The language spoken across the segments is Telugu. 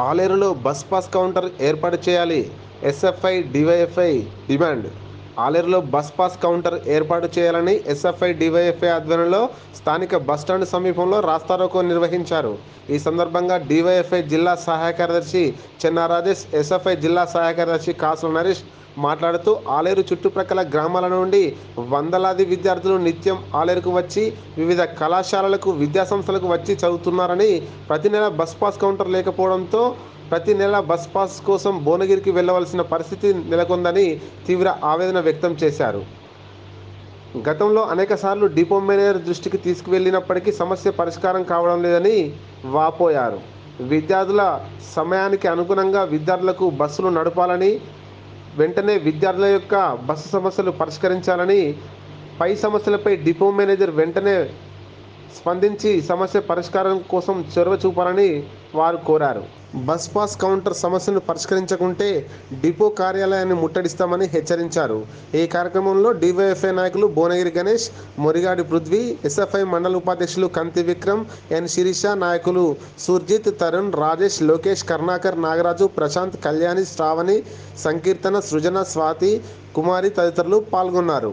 ఆలేరులో బస్ పాస్ కౌంటర్ ఏర్పాటు చేయాలి. SFI DYFI demand. ఆలేరులో bus pass counter ఏర్పాటు చేయాలని ఎస్ఎఫ్ఐ డివైఎఫ్ఐ ఆధ్వర్యంలో స్థానిక బస్టాండ్ సమీపంలో రాస్తారోకో నిర్వహించారు. ఈ సందర్భంగా డివైఎఫ్ఐ జిల్లా సహాయ కార్యదర్శి చెన్నా రాజేష్ ఎస్ఎఫ్ఐ జిల్లా సహాయ కార్యదర్శి కాసుల నరేష్ మాట్లాడుతూ ఆలేరు చుట్టుప్రక్కల గ్రామాల నుండి వందలాది విద్యార్థులు నిత్యం ఆలేరుకు వచ్చి వివిధ కళాశాలలకు విద్యాసంస్థలకు వచ్చి చదువుతున్నారని ప్రతి నెల బస్ పాస్ కౌంటర్ లేకపోవడంతో ప్రతి నెల బస్ పాస్ కోసం భువనగిరికి వెళ్ళవలసిన పరిస్థితి నెలకొందని తీవ్ర ఆవేదన వ్యక్తం చేశారు. గతంలో అనేకసార్లు డిపో మేనేజర్ దృష్టికి తీసుకువెళ్ళినప్పటికీ సమస్య పరిష్కారం కావడం లేదని వాపోయారు. విద్యార్థుల సమయానికి అనుగుణంగా విద్యార్థులకు బస్సులు నడపాలని వెంటనే విద్యార్థుల యొక్క బస్సు సమస్యలు పరిష్కరించాలని పై సమస్యలపై డిపో మేనేజర్ వెంటనే స్పందించి సమస్య పరిష్కారం కోసం చొరవ చూపాలని వారు కోరారు. బస్ పాస్ కౌంటర్ సమస్యను పరిష్కరించకుంటే డిపో కార్యాలయాన్ని ముట్టడిస్తామని హెచ్చరించారు. ఈ కార్యక్రమంలో డివైఎఫ్ఐ నాయకులు భువనగిరి గణేష్ మొరిగాడి పృథ్వీ ఎస్ఎఫ్ఐ మండల ఉపాధ్యక్షులు కంతి విక్రమ్ ఎన్ శిరీష నాయకులు సుర్జిత్ తరుణ్ రాజేష్ లోకేష్ కర్ణాకర్ నాగరాజు ప్రశాంత్ కళ్యాణి శ్రావణి సంకీర్తన సృజన స్వాతి కుమారి తదితరులు పాల్గొన్నారు.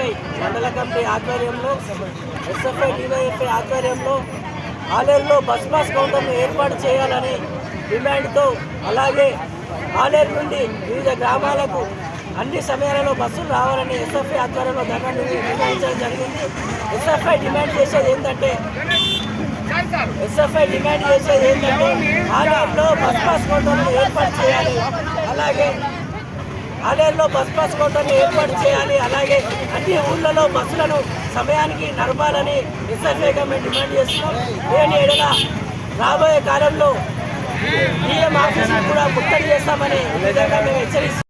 ఎస్ఎఫ్ఐ మండల కమిటీ ఆధ్వర్యంలో ఎస్ఎఫ్ఐ డివైఎఫ్ఐ ఆధ్వర్యంలో ఆలేరులో బస్ పాస్ కౌంటర్ను ఏర్పాటు చేయాలని డిమాండ్తో అలాగే ఆలేరు నుండి వివిధ గ్రామాలకు అన్ని సమయాలలో బస్సులు రావాలని ఎస్ఎఫ్ఐ ఆధ్వర్యంలో ధర్నా నిర్వహించడం జరిగింది. ఎస్ఎఫ్ఐ డిమాండ్ చేసేది ఏంటంటే ఎస్ఎఫ్ఐ డిమాండ్ చేసేది ఏంటంటే ఆలేరులో బస్ పాస్ కౌంటర్ను ఏర్పాటు చేయాలి. అలాగే ఆలయంలో బస్ పాస్ కౌంటర్ని ఏర్పాటు చేయాలి. అలాగే అన్ని ఊళ్ళలో బస్సులను సమయానికి నడపాలని ఎస్ఎఫ్ఐ గవర్నమెంట్ డిమాండ్ చేస్తున్నాం. లేని ఎడల రాబోయే కాలంలో డిఎం ఆఫీసులు కూడా ముట్టడి చేస్తామని విధంగా మేము హెచ్చరిస్తున్నాం.